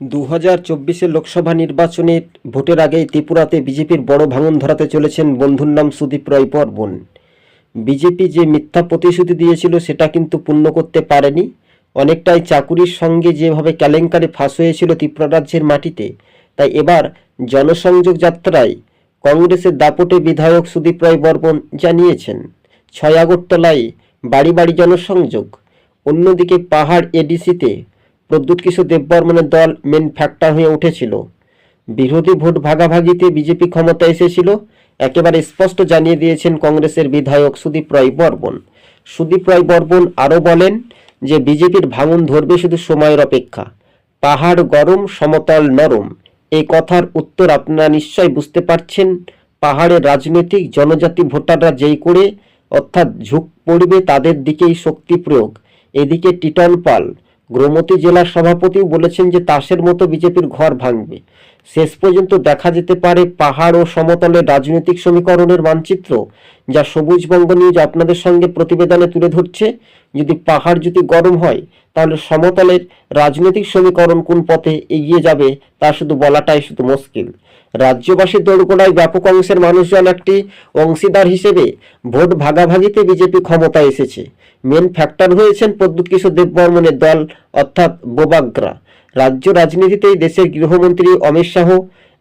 দু হাজার চব্বিশের লোকসভা নির্বাচনের ভোটের আগেই ত্রিপুরাতে বিজেপির বড় ভাঙন ধরাতে চলেছেন বন্ধুর নাম সুদীপ রায় বর্মন। বিজেপি যে মিথ্যা প্রতিশ্রুতি দিয়েছিল সেটা কিন্তু পূর্ণ করতে পারেনি। অনেকটাই চাকুরির সঙ্গে যেভাবে কেলেঙ্কারি ফাঁস হয়েছিল ত্রিপুরা রাজ্যের মাটিতে, তাই এবার জনসংযোগ যাত্রায় কংগ্রেসের দাপটে বিধায়ক সুদীপ রায় বর্মন জানিয়েছেন, ছয় আগরতলায় বাড়ি বাড়ি জনসংযোগ, অন্যদিকে পাহাড় এডিসিতে প্রদ্যুৎ কিশোর দেববর্মনের দল মেন ফ্যাক্টর হয়ে উঠেছিল। বিরোধী ভোট ভাগাভাগিতে বিজেপি ক্ষমতা এসেছিল, একেবারে স্পষ্ট জানিয়ে দিয়েছেন কংগ্রেসের বিধায়ক সুদীপ রায় বর্মন। সুদীপ রায় বর্মন আরও বলেন যে, বিজেপির ভাঙন ধরবে শুধু সময়ের অপেক্ষা। পাহাড় গরম, সমতল নরম। এই কথার উত্তর আপনারা নিশ্চয় বুঝতে পারছেন। পাহাড়ের রাজনৈতিক জনজাতি ভোটাররা যেই করে, অর্থাৎ ঝুঁক পড়বে তাদের দিকেই শক্তি প্রয়োগ। এদিকে টিটন পাল গ্রমতী জেলার সভাপতিও বলেছেন যে তাসের মতো বিজেপির ঘর ভাঙবে। শেষ পর্যন্ত দেখা যেতে পারে পাহাড় ও সমতলের রাজনৈতিক সমীকরণের মানচিত্র, যা সবুজ বঙ্গ নিউজ আপনাদের সঙ্গে প্রতিবেদনে তুলে ধরছে। যদি পাহাড় যদি গরম হয়, তাহলে সমতলের রাজনৈতিক সমীকরণ কোন পথে এগিয়ে যাবে, তা শুধু বলাটাই শুধু মুশকিল। রাজ্যবাসীর দৌড়গোড়ায় ব্যাপক অংশের মানুষজন একটি অংশীদার হিসেবে ভোট ভাগাভাগিতে বিজেপি ক্ষমতায় এসেছে। মেন ফ্যাক্টর হয়েছেন প্রদ্যুৎ কিশোর দেববর্মনের দল, অর্থাৎ বোবাগ্রা। রাজ্য রাজনীতিতে দেশের গৃহমন্ত্রী অমিত শাহ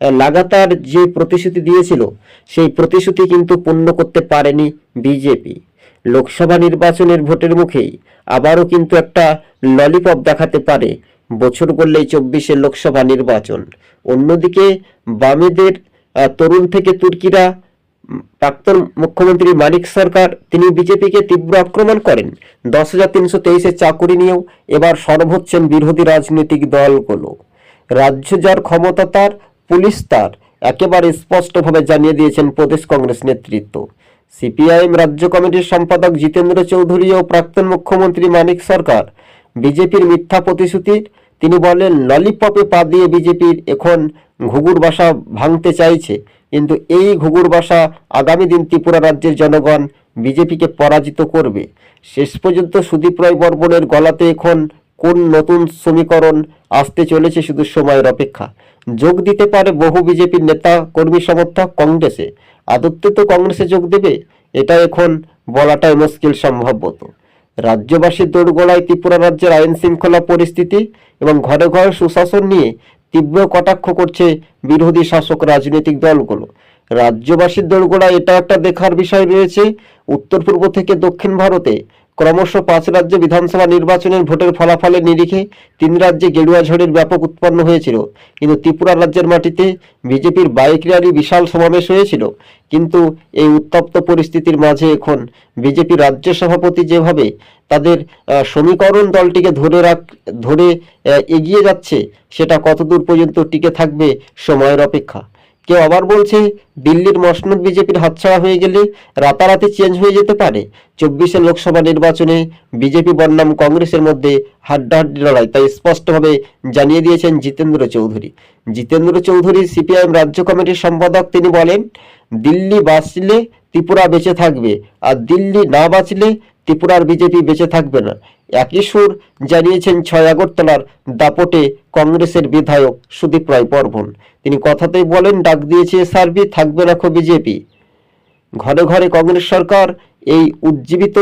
লাগাতার যে প্রতিশ্রুতি দিয়েছিল, সেই প্রতিশ্রুতি কিন্তু পূর্ণ করতে পারেনি বিজেপি। লোকসভা নির্বাচনের ভোটের মুখেই আবারও কিন্তু একটা ললিপপ দেখাতে পারে বছর গড়লেই চব্বিশে লোকসভা নির্বাচন। অন্যদিকে বামেদের তরুণ থেকে তুর্কিরা প্রাক্তন মুখ্যমন্ত্রী মানিক সরকার, তিনি বিজেপিকে তীব্র আক্রমণ করেন। দশ হাজার তিনশো তেইশের চাকুরি নিয়েও এবার সরব হচ্ছেন বিরোধী রাজনৈতিক দলগুলো। রাজ্য যার ক্ষমতা তার, পুলিশ তার, একেবারে স্পষ্টভাবে জানিয়ে দিয়েছেন প্রদেশ কংগ্রেস নেতৃত্ব। সিপিআইএম রাজ্য কমিটির সম্পাদক জিতেন্দ্র চৌধুরী ও প্রাক্তন মুখ্যমন্ত্রী মানিক সরকার, বিজেপির মিথ্যা প্রতিশ্রুতির তিনি বলেন, ললিপপে পা দিয়ে বিজেপির এখন ঘুঘুর বাসা ভাঙতে চাইছে। কিন্তু এই ঘুঘুর বাসা আগামী দিন ত্রিপুরা রাজ্যের জনগণ বিজেপিকে পরাজিত করবে। শেষ পর্যন্ত সুদীপ রায় বর্মনের গলাতে এখন কোন নতুন সমীকরণ আসতে চলেছে শুধু সময়ের অপেক্ষা। যোগ দিতে পারে বহু বিজেপির নেতা, কর্মী, সমর্থক কংগ্রেসে। আদত্তে তো কংগ্রেসে যোগ দেবে। এটা এখন বলাটাই মুশকিল সম্ভবত। রাজ্যবাসীর দৌড়গোলায় ত্রিপুরা রাজ্যের আইন শৃঙ্খলা পরিস্থিতি এবং ঘরে ঘরে সুশাসন নিয়ে তীব্র কটাক্ষ করছে বিরোধী শাসক রাজনৈতিক দলগুলো। রাজ্যবাসীর দৌড়গোড়ায় এটা একটা দেখার বিষয় রয়েছে। উত্তর পূর্ব থেকে দক্ষিণ ভারতে ক্রমশ পাঁচ রাজ্যে বিধানসভা নির্বাচনের ভোটের ফলাফলের নিরিখে তিন রাজ্যে গেরুয়া ঝড়ের ব্যাপক উৎপন্ন হয়েছিল। কিন্তু ত্রিপুরা রাজ্যের মাটিতে বিজেপির বাইক র্যালি বিশাল সমাবেশ হয়েছিল। কিন্তু এই উত্তপ্ত পরিস্থিতির মাঝে এখন বিজেপি রাজ্য সভাপতি যেভাবে তাদের সমীকরণ দলটিকে ধরে রাখ, ধরে এগিয়ে যাচ্ছে, সেটা কতদূর পর্যন্ত টিকে থাকবে সময়ের অপেক্ষা। কেউ আবার বলছে, দিল্লির মসনদ বিজেপির হাতছাড়া হয়ে গেলে রাতারাতি চেঞ্জ হয়ে যেতে পারে। চব্বিশে লোকসভা নির্বাচনে বিজেপি বনাম কংগ্রেসের মধ্যে হাড্ডাহাড্ডি লড়াই, তাই স্পষ্টভাবে জানিয়ে দিয়েছেন জিতেন্দ্র চৌধুরী। জিতেন্দ্র চৌধুরী সিপিআইএম রাজ্য কমিটির সম্পাদক তিনি বলেন, দিল্লি বাঁচলে ত্রিপুরা বেঁচে থাকবে, আর দিল্লি না বাঁচলে ত্রিপুরার বিজেপি বেঁচে থাকবে না। একই সুর জানিয়েছেন ছয় আগরতলার দাপটে কংগ্রেসের বিধায়ক সুদীপ রায় বর্মন। তিনি কথাতেই বলেন, ডাক দিয়েছে এসআরবি, থাকবে না খো বিজেপি। ঘরে ঘরে কংগ্রেস সরকার এই উজ্জীবিত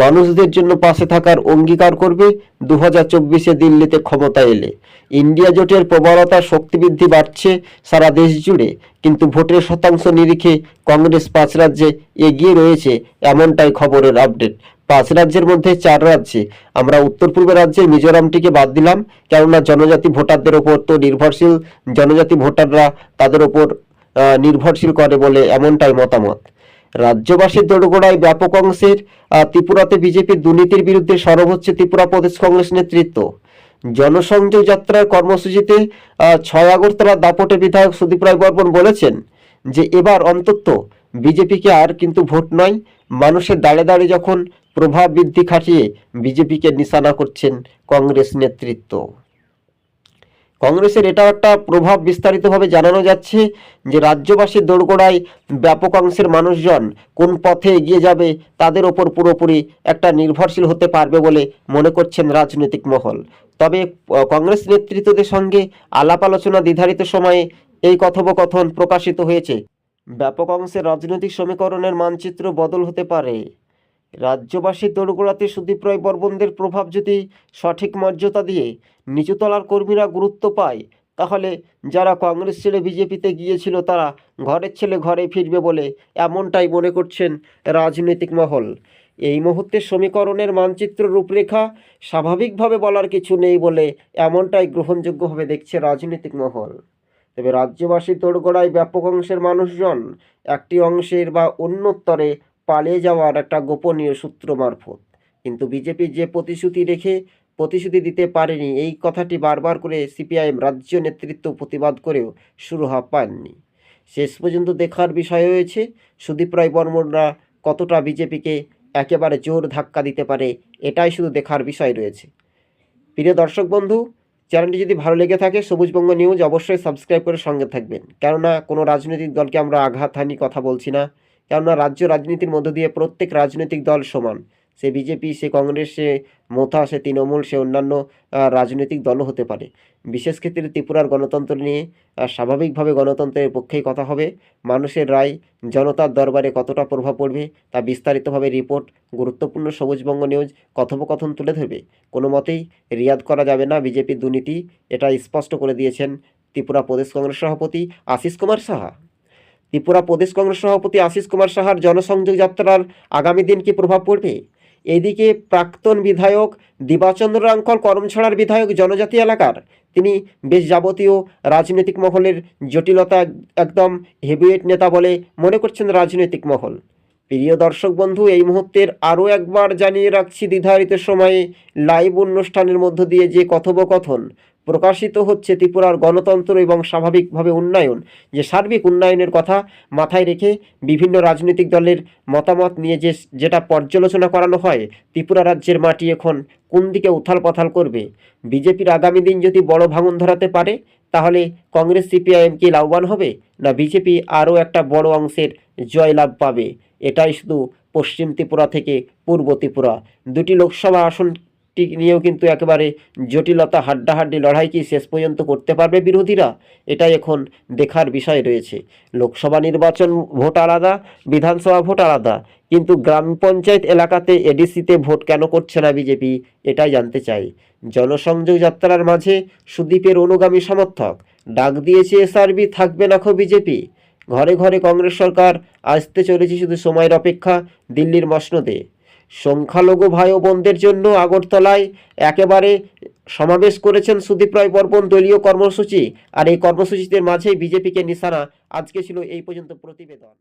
মানুষদের জন্য পাশে থাকার অঙ্গীকার করবে দু হাজার চব্বিশে দিল্লিতে ক্ষমতা এলে। ইন্ডিয়া জোটের প্রবলতা শক্তিবৃদ্ধি বাড়ছে সারা দেশ জুড়ে, কিন্তু ভোটের শতাংশ নিরিখে কংগ্রেস পাঁচ রাজ্যে এগিয়ে রয়েছে এমনটাই খবরের আপডেট। পাঁচ রাজ্যের মধ্যে চার রাজ্যে। আমরা উত্তর পূর্ব রাজ্যের মিজোরামটিকে বাদ দিলাম, কেননা জনজাতি ভোটারদের ওপর তো নির্ভরশীল, জনজাতি ভোটাররা তাদের ওপর নির্ভরশীল করে বলে এমনটাই মতামত। রাজ্যবাসীর দোড়গোড়ায় ব্যাপক অংশের ত্রিপুরাতে বিজেপির দুর্নীতির বিরুদ্ধে সরব হচ্ছে ত্রিপুরা প্রদেশ কংগ্রেস নেতৃত্ব। জনসংযোগ যাত্রার কর্মসূচিতে ছয় আগরতলা দাপটে বিধায়ক সুদীপ রায় বর্মন বলেছেন যে এবার অন্তত বিজেপিকে আর কিন্তু ভোট নয়, মানুষের দাঁড়ে দাঁড়ে যখন প্রভাব বৃদ্ধি খাটিয়ে বিজেপিকে নিশানা করছেন কংগ্রেস নেতৃত্ব। কংগ্রেসের এটাও একটা প্রভাব বিস্তারিতভাবে জানানো যাচ্ছে যে রাজ্যবাসীর দোরগোড়ায় ব্যাপক অংশের মানুষজন কোন পথে এগিয়ে যাবে তাদের ওপর পুরোপুরি একটা নির্ভরশীল হতে পারবে বলে মনে করছেন রাজনৈতিক মহল। তবে কংগ্রেস নেতৃত্বদের সঙ্গে আলাপ আলোচনা নির্ধারিত সময়ে এই কথোপকথন প্রকাশিত হয়েছে। ব্যাপক অংশের রাজনৈতিক সমীকরণের মানচিত্র বদল হতে পারে। রাজ্যবাসীর দোরগোড়াতে সুদীপ রায় বর্মনদের প্রভাব যদি সঠিক মর্যাদা দিয়ে নিচুতলার কর্মীরা গুরুত্ব পায়, তাহলে যারা কংগ্রেস ছেড়ে বিজেপিতে গিয়েছিল তারা ঘরের ছেলে ঘরে ফিরবে বলে এমনটাই মনে করছেন রাজনৈতিক মহল। এই মুহূর্তে সমীকরণের মানচিত্র রূপরেখা স্বাভাবিকভাবে বলার কিছু নেই বলে এমনটাই গ্রহণযোগ্যভাবে দেখছে রাজনৈতিক মহল। তবে রাজ্যবাসী তোড়গোড়ায় ব্যাপক অংশের মানুষজন একটি অংশের বা অন্যত্তরে পালিয়ে যাওয়ার একটা গোপনীয় সূত্র মারফত। কিন্তু বিজেপি যে প্রতিশ্রুতি রেখে প্রতিশ্রুতি দিতে পারেনি, এই কথাটি বারবার করে সিপিআইএম রাজ্য নেতৃত্ব প্রতিবাদ করেও শুরু হওয়া পাননি। শেষ পর্যন্ত দেখার বিষয় হয়েছে, সুদীপ রায় বর্মনরা কতটা বিজেপিকে একেবারে জোর ধাক্কা দিতে পারে, এটাই শুধু দেখার বিষয় রয়েছে। প্রিয় দর্শক বন্ধু, চ্যানেলটি যদি ভালো লেগে থাকে, সবুজবঙ্গ নিউজ অবশ্যই সাবস্ক্রাইব করে সঙ্গে থাকবেন। কেননা কোনো রাজনৈতিক দলকে আমরা আঘাত হানি কথা বলছি না। কেননা রাজ্য রাজনীতির মধ্য দিয়ে প্রত্যেক রাজনৈতিক দল সমান। সে বিজেপি, সে কংগ্রেস, সে মোথা, সে তৃণমূল, সে অন্যান্য রাজনৈতিক দলও হতে পারে। বিশেষ ক্ষেত্রে ত্রিপুরার গণতন্ত্র নিয়ে স্বাভাবিকভাবে গণতন্ত্রের পক্ষেই কথা হবে। মানুষের রায়, জনতার দরবারে কতটা প্রভাব পড়বে, তা বিস্তারিতভাবে রিপোর্ট, গুরুত্বপূর্ণ সবুজবঙ্গ নিউজ কথোপকথন তুলে ধরবে। কোনো মতেই রিয়াদ করা যাবে না বিজেপির দুর্নীতি, এটা স্পষ্ট করে দিয়েছেন ত্রিপুরা প্রদেশ কংগ্রেস সভাপতি আশিস কুমার সাহা। ত্রিপুরা প্রদেশ কংগ্রেস সভাপতি আশিস কুমার সাহার জনসংযোগ যাত্রার আগামী দিন কি প্রভাব পড়বে? এদিকে প্রাক্তন বিধায়ক দিবাচন্দ্র রাঙ্কল করমছড়ার বিধায়ক জনজাতি এলাকার। তিনি বেশ যাবতীয় রাজনৈতিক মহলের জটিলতা একদম হেভিওয়েট নেতা বলে মনে করছেন রাজনৈতিক মহল। প্রিয় দর্শক বন্ধু, এই মুহূর্তের আরও একবার জানিয়ে রাখছি দ্বিধারিত সময়ে লাইভ অনুষ্ঠানের মধ্য দিয়ে যে কথোপকথন প্রকাশিত হচ্ছে ত্রিপুরার গণতন্ত্র এবং স্বাভাবিকভাবে উন্নয়ন, যে সার্বিক উন্নয়নের কথা মাথায় রেখে বিভিন্ন রাজনৈতিক দলের মতামত নিয়ে যে যেটা পর্যালোচনা করানো হয়, ত্রিপুরা রাজ্যের মাটি এখন কোন দিকে উথাল পাথাল করবে? বিজেপির আগামী দিন যদি বড় ভাঙন ধরাতে পারে তাহলে কংগ্রেস সিপিআইএম কি লাভবান হবে? না বিজেপি আরও একটা বড় অংশের জয়লাভ পাবে? এটাই শুধু পশ্চিম ত্রিপুরা থেকে পূর্ব ত্রিপুরা। দুটি লোকসভা আসনটি নিয়েও কিন্তু একেবারে জটিলতা, হাড্ডাহাড্ডি লড়াই কি শেষ পর্যন্ত করতে পারবে বিরোধীরা? এটাই এখন দেখার বিষয় রয়েছে। লোকসভা নির্বাচন ভোট আলাদা, বিধানসভা ভোট আলাদা। কিন্তু গ্রাম পঞ্চায়েত এলাকাতে এডিসিতে ভোট কেন করছে না বিজেপি? এটাই জানতে চাই। জনসংযোগ যাত্রার মাঝে সুদীপের অনুগামী সমর্থক। ডাক দিয়েছে এসআরবি, থাকবে না খো বিজেপি। ঘরে ঘরে কংগ্রেস সরকার, আসতে চলেছে শুধু সময়ের অপেক্ষা, দিল্লির মসনদে। সংখ্যালঘু ভাই ও বোনদের জন্য আগরতলায় একেবারে সমাবেশ করেছেন সুদীপ রায় বর্মন দলীয় কর্মসূচি। আর এই কর্মসূচিতে মাঝে বিজেপিকে নিশানা। আজকে ছিল এই পর্যন্ত প্রতিবেদন।